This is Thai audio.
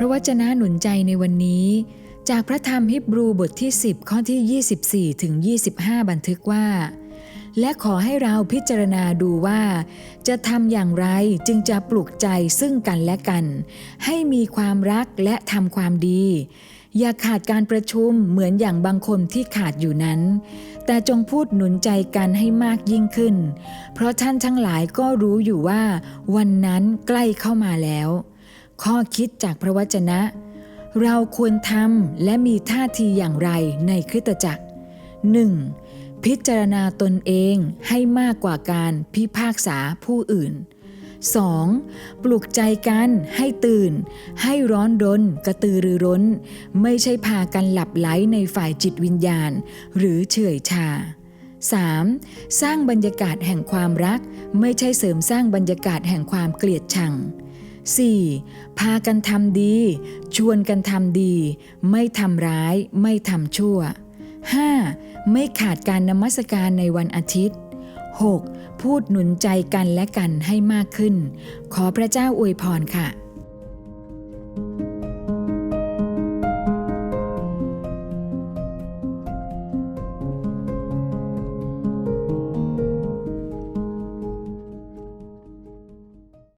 ระวจนะหนุนใจในวันนี้ จากพระธรรมฮิบรูบทที่ 10 ข้อที่ 24 ถึง 25 บันทึกว่า และขอให้เราพิจารณาดูว่า จะทำอย่างไรจึงจะปลุกใจซึ่งกันและกัน ให้มีความรักและทำความดี อย่าขาดการประชุมเหมือนอย่างบางคนที่ขาดอยู่นั้น แต่จงพูดหนุนใจกันให้มากยิ่งขึ้น เพราะท่านทั้งหลายก็รู้อยู่ว่า วันนั้นใกล้เข้ามาแล้ว ข้อคิดจากพระวจนะ เราควรทำและมีท่าทีอย่างไรในคริสตจักร 1. พิจารณาตนเองให้มากกว่าการพิพากษาผู้อื่น 2. ปลุกใจกันให้ตื่น ให้ร้อนรนกระตือรือร้น ไม่ใช่พากันหลับไหลในฝ่ายจิตวิญญาณ หรือเฉื่อยชา 3. สร้างบรรยากาศแห่งความรัก ไม่ใช่เสริมสร้างบรรยากาศแห่งความเกลียดชัง 4. พากันทำดี ชวนกันทำดี ไม่ทำร้าย ไม่ทำชั่ว 5. ไม่ขาดการนมัสการในวันอาทิตย์ 6. พูดหนุนใจกันและกันให้มากขึ้น ขอพระเจ้าอวยพรค่ะ